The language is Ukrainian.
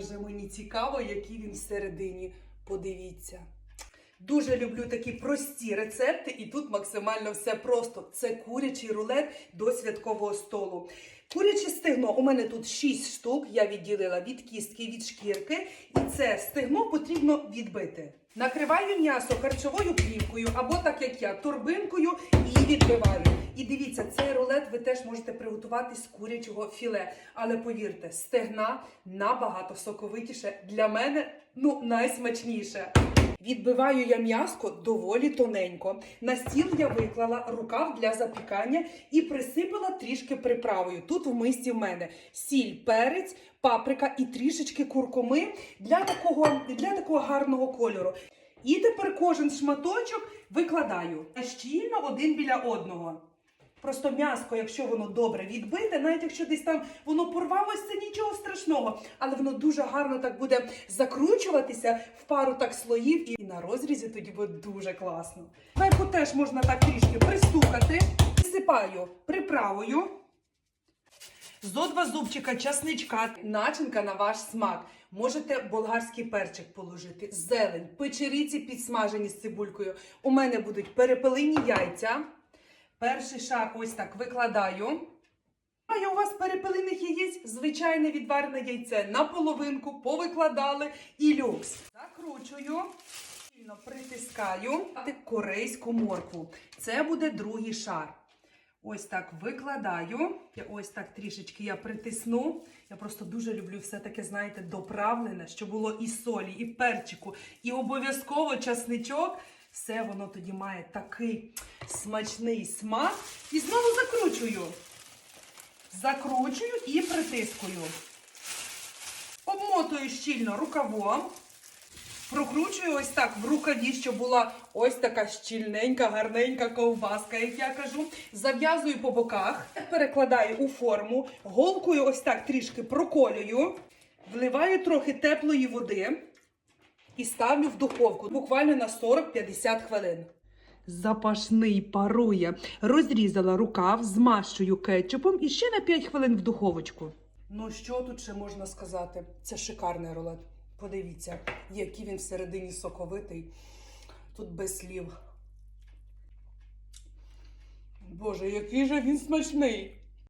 вже мені цікаво, який він всередині. Подивіться. Дуже люблю такі прості рецепти, і тут максимально все просто. Це курячий рулет до святкового столу. Куряче стегно. У мене тут 6 штук. Я відділила від кістки, від шкірки, і це стегно потрібно відбити. Накриваю м'ясо харчовою плівкою або так як я, торбинкою і відбиваю. І дивіться, цей рулет ви теж можете приготувати з курячого філе. Але повірте, стегна набагато соковитіше. Для мене ну найсмачніше. Відбиваю я м'яско доволі тоненько. На стіл я виклала рукав для запікання і присипала трішки приправою. Тут в мисці в мене сіль, перець, паприка і трішечки куркуми для такого, для такого гарного кольору. І тепер кожен шматочок викладаю щільно один біля одного. Просто м'яско, якщо воно добре відбите, навіть якщо десь там воно порвалося, це нічого страшного. Але воно дуже гарно так буде закручуватися в пару так слоїв, і на розрізі тоді буде дуже класно. Верху теж можна так трішки пристукати. Всипаю приправою. Зо два зубчика часничка, начинка на ваш смак. Можете болгарський перчик положити, зелень, печериці підсмажені з цибулькою. У мене будуть перепелині яйця. Перший шар ось так викладаю. А у вас перепелиних яєць, звичайне відварене яйце на половинку, повикладали і люкс. Закручую, сильно притискаю корейську моркву. Це буде другий шар. Ось так викладаю. Ось так трішечки я притисну. Я просто дуже люблю все таке, знаєте, доправлене, що було і солі, і перчику, і обов'язково часничок. Все воно тоді має такий смачний смак. І знову закручую. Закручую і притискую. Обмотую щільно рукавом. Прокручую ось так в рукаві, щоб була ось така щільненька, гарненька ковбаска, як я кажу. Зав'язую по боках, перекладаю у форму, голкою ось так трішки проколюю, вливаю трохи теплої води і ставлю в духовку буквально на 40-50 хвилин. Запашний парує. Розрізала рукав, змащую кетчупом і ще на 5 хвилин в духовочку. Ну що тут ще можна сказати? Це шикарний рулет. Подивіться, який він всередині соковитий. Тут без слів. Боже, який же він смачний!